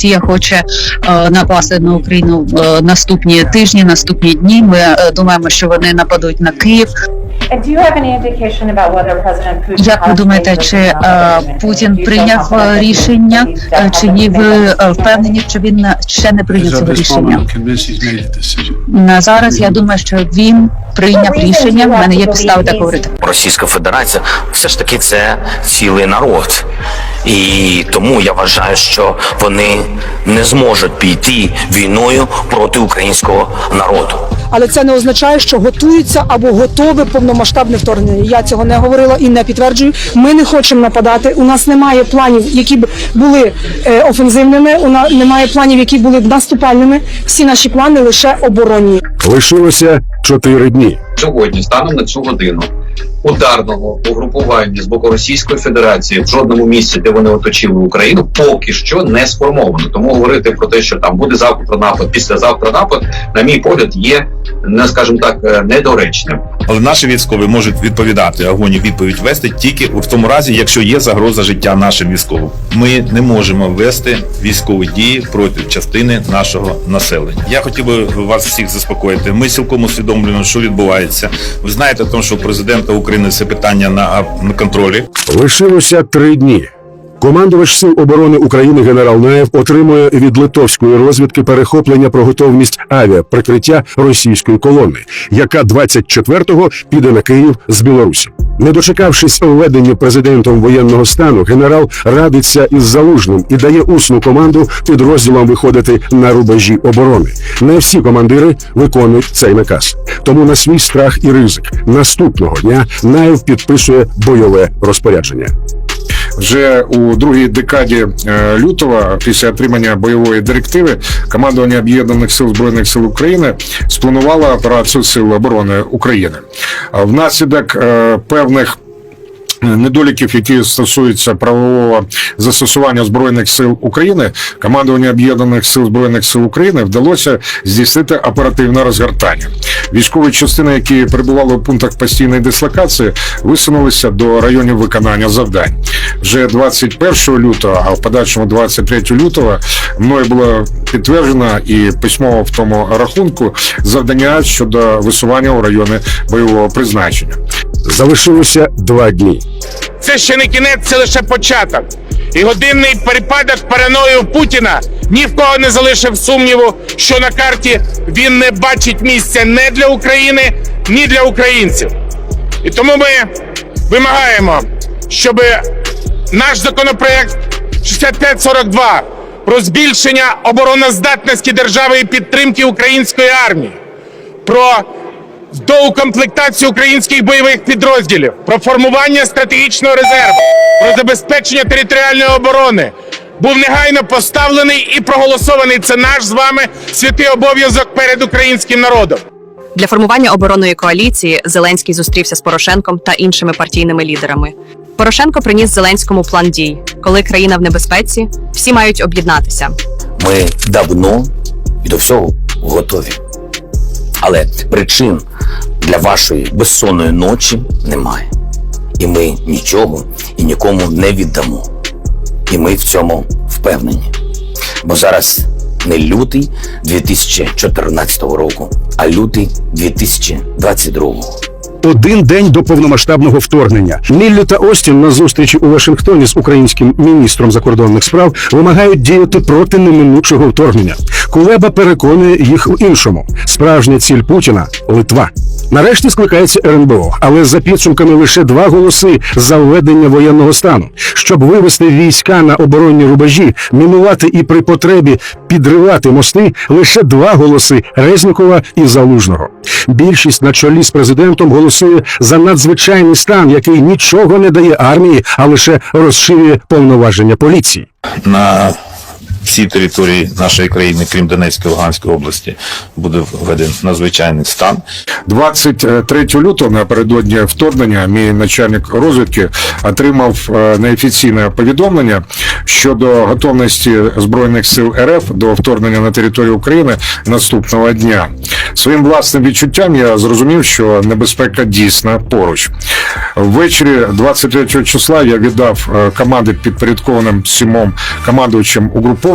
Росія хоче е, напасти на Україну в е, наступні тижні, наступні дні. Ми е, думаємо, що вони нападуть на Київ. Як ви думаєте, чи е. Путін прийняв рішення, чи ні? Ви впевнені, що він ще не прийняв цього рішення? На зараз я думаю, що він прийняв рішення. В мене є підстави так говорити. Російська Федерація все ж таки це цілий народ. І тому я вважаю, що вони не зможуть піти війною проти українського народу. але це не означає, що готується або готове повномасштабне вторгнення. Я цього не говорила і не підтверджую. Ми не хочемо нападати. У нас немає планів, які б були е, офензивними. У нас немає планів, які були б наступальними. Всі наші плани лише оборонні. Лишилося чотири дні. сьогодні, станом на цю годину, ударного угрупування з боку Російської Федерації в жодному місці, де вони оточили Україну, поки що не сформовано. Тому говорити про те, що там буде завтра напад, післязавтра напад, на мій погляд, є не скажімо так е, недоречним. Але наші військові можуть відповідати огонь і відповідь вести тільки в тому разі, якщо є загроза життя нашим військовим. Ми не можемо вести військові дії проти частини нашого населення. Я хотів би вас всіх заспокоїти. Ми цілком усвідомлюємо, що відбувається. Ви знаєте, тому що президента України це питання на, на контролі. Лишилося три дні. Командувач сил оборони України генерал Наєв отримує від литовської розвідки перехоплення про готовність авіаприкриття російської колони, яка 24-го піде на Київ з Білорусі. Не дочекавшись введення президентом воєнного стану, генерал радиться із залужним і дає усну команду підрозділам виходити на рубежі оборони. Не всі командири виконують цей наказ. Тому на свій страх і ризик наступного дня Наєв підписує бойове розпорядження. Вже у другій декаді е, лютого, після отримання бойової директиви, командування об'єднаних сил збройних сил України спланувало операцію Сил оборони України. Внаслідок е, певних недоліків, які стосуються правового застосування збройних сил України, командування об'єднаних сил збройних сил України вдалося здійснити оперативне розгортання. Військові частини, які перебували у пунктах постійної дислокації, висунулися до районів виконання завдань. Вже 21 лютого, а в подальшому 23 лютого, мною було підтверджено і письмово в тому рахунку завдання щодо висування у райони бойового призначення. Залишилося два дні. Це ще не кінець, це лише початок. І годинний перепадок параною Путіна ні в кого не залишив сумніву, що на карті він не бачить місця не для України, ні для українців. І тому ми вимагаємо, щоб наш законопроект 6542 про збільшення обороноздатності держави і підтримки української армії, про доукомплектацію українських бойових підрозділів, про формування стратегічного резерву, про забезпечення територіальної оборони був негайно поставлений і проголосований. Це наш з вами святий обов'язок перед українським народом. Для формування оборонної коаліції Зеленський зустрівся з Порошенком та іншими партійними лідерами. Порошенко приніс Зеленському план дій. Коли країна в небезпеці, всі мають об'єднатися. Ми давно і до всього готові. Але причин для вашої безсонної ночі немає. І ми нічого і нікому не віддамо. І ми в цьому впевнені. Бо зараз не лютий 2014 року, а лютий 2022. Один день до повномасштабного вторгнення Міллі та Остін на зустрічі у Вашингтоні з українським міністром закордонних справ вимагають діяти проти неминучого вторгнення. Кулеба переконує їх в іншому. Справжня ціль Путіна Литва. Нарешті скликається РНБО, але за підсумками лише два голоси за введення воєнного стану, щоб вивести війська на оборонні рубежі, мінувати і при потребі підривати мости. Лише два голоси Резнікова і Залужного. Більшість на чолі з президентом голосує за надзвичайний стан, який нічого не дає армії, а лише розширює повноваження поліції. На всій території нашої країни, крім Донецької Луганської області, буде введений надзвичайний стан. 23 лютого напередодні вторгнення мій начальник розвідки отримав е, неофіційне повідомлення щодо готовності збройних сил РФ до вторгнення на територію України наступного дня. Своїм власним відчуттям я зрозумів, що небезпека дійсно поруч. Ввечері 23 числа я віддав е, команди підпорядкованим сімом командувачам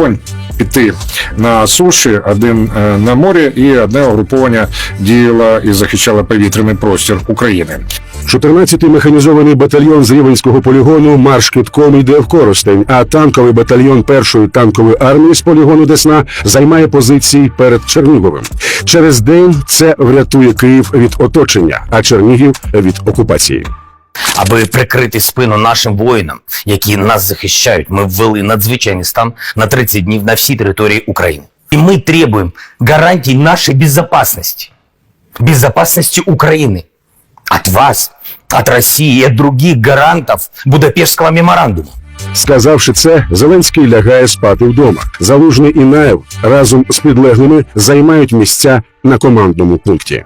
угруповань піти на суші, один е, на морі, і одне угруповання діяло і захищало повітряний простір України. 14-й механізований батальйон з Рівенського полігону марш китком йде в Коростень, а танковий батальйон першої танкової армії з полігону Десна займає позиції перед Черніговим. Через день це врятує Київ від оточення, а Чернігів від окупації. Аби прикрити спину нашим воїнам, які нас захищають, ми ввели надзвичайний стан на 30 днів на всій території України. І ми требуємо гарантій нашей безопасности. Безопасности Украины. От вас, от России и от других гарантов Будапештского меморандума. Сказавши це, Зеленський лягає спати вдома. Залужний і Наєв разом з підлеглими займають місця на командному пункті.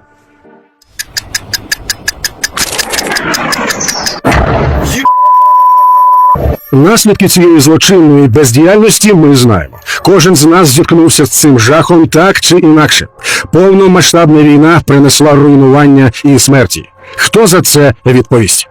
Наслідки цієї злочинної бездіяльності ми знаємо. Кожен з нас зіткнувся з цим жахом так чи інакше. Повномасштабна війна принесла руйнування і смерті. Хто за це відповість?